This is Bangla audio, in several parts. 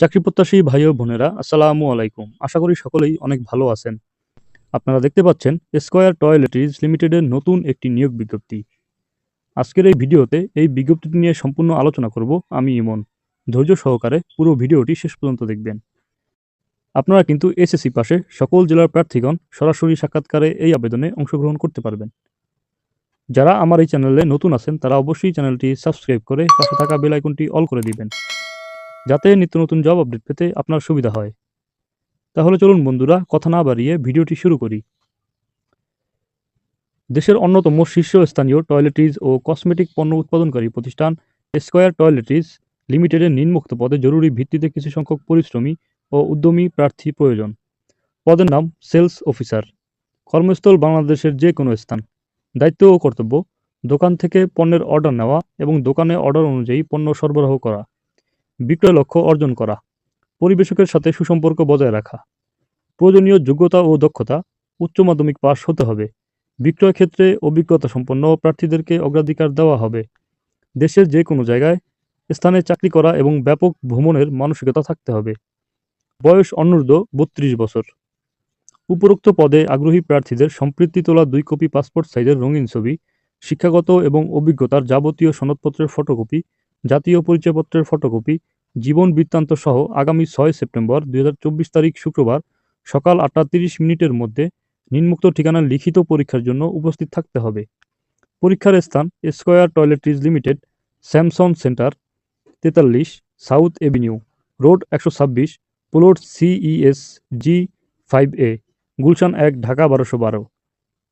চাকরি প্রত্যাশী ভাই ও বোনেরা, আসসালামু আলাইকুম। আশা করি সকলেই অনেক ভালো আছেন। আপনারা দেখতে পাচ্ছেন স্কয়ার টয়লেটরিজ লিমিটেডের নতুন একটি নিয়োগ বিজ্ঞপ্তি। আজকের এই ভিডিওতে এই বিজ্ঞপ্তিটি নিয়ে সম্পূর্ণ আলোচনা করব আমি ইমন। ধৈর্য সহকারে পুরো ভিডিওটি শেষ পর্যন্ত দেখবেন। আপনারা কিন্তু এসএসসি পাশে সকল জেলার প্রার্থীগণ সরাসরি সাক্ষাৎকারে এই আবেদনে অংশগ্রহণ করতে পারবেন। যারা আমার এই চ্যানেলে নতুন আছেন, তারা অবশ্যই চ্যানেলটি সাবস্ক্রাইব করে পাশে থাকা বেল আইকনটি অল করে দিবেন। যাতে নিত্য নতুন জব আপডেট পেতে আপনার সুবিধা হয়। তাহলে চলুন বন্ধুরা, কথা না বাড়িয়ে ভিডিওটি শুরু করি। দেশের অন্যতম শীর্ষস্থানীয় টয়লেট্রিজ ও কসমেটিক পণ্য উৎপাদনকারী প্রতিষ্ঠান স্কয়ার টয়লেট্রিজ লিমিটেডের নিম্নোক্ত পদে জরুরি ভিত্তিতে কিছু সংখ্যক পরিশ্রমী ও উদ্যমী প্রার্থী প্রয়োজন। পদের নাম সেলস অফিসার। কর্মস্থল বাংলাদেশের যে কোনো স্থান। দায়িত্ব ও কর্তব্য, দোকান থেকে পণ্যের অর্ডার নেওয়া এবং দোকানে অর্ডার অনুযায়ী পণ্য সরবরাহ করা। বিক্রয় লক্ষ্য অর্জন করা, পরিবেশকের সাথে সুসম্পর্ক বজায় রাখা, প্রয়োজনীয় যোগ্যতা ও দক্ষতা, উচ্চ মাধ্যমিক পাশ হতে হবে, বিক্রয় ক্ষেত্রে অভিজ্ঞতা সম্পন্ন প্রার্থীদেরকে অগ্রাধিকার দেওয়া হবে, দেশের যে কোনো জায়গায় স্থানে চাকরি করা এবং ব্যাপক ভ্রমণের মানসিকতা থাকতে হবে। বয়স অনূর্ধ্ব বত্রিশ বছর। উপরোক্ত পদে আগ্রহী প্রার্থীদের সম্পৃক্তি তোলা দুই কপি পাসপোর্ট সাইজের রঙিন ছবি, শিক্ষাগত এবং অভিজ্ঞতার যাবতীয় সনদপত্রের ফটোকপি, জাতীয় পরিচয়পত্রের ফটোকপি জীবন বৃত্তান্ত সহ আগামী ছয় সেপ্টেম্বর দু হাজার চব্বিশ তারিখ শুক্রবার সকাল আটটা তিরিশ মিনিটের মধ্যে নিম্নোক্ত ঠিকানার লিখিত পরীক্ষার জন্য উপস্থিত থাকতে হবে। পরীক্ষার স্থান Square Toiletries limited, Samson centre, তেতাল্লিশ সাউথ এভিনিউ, রোড একশো ছাব্বিশ, plot CES G five A, Gulshan এক, ঢাকা বারোশো বারো।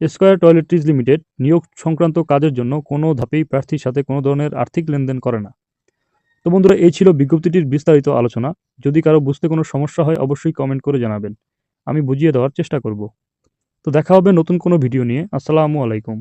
স্কয়ার টয়লেট্রিজ লিমিটেড নিয়োগ সংক্রান্ত কাজের জন্য কোনো ধাপেই প্রার্থীর সাথে কোনো ধরনের আর্থিক লেনদেন করে না। তো বন্ধুরা, এই ছিল বিজ্ঞপ্তিটির বিস্তারিত আলোচনা। যদি কারও বুঝতে কোনো সমস্যা হয়, অবশ্যই কমেন্ট করে জানাবেন। আমি বুঝিয়ে দেওয়ার চেষ্টা করব। তো দেখা হবে নতুন কোনো ভিডিও নিয়ে। আসসালামু আলাইকুম।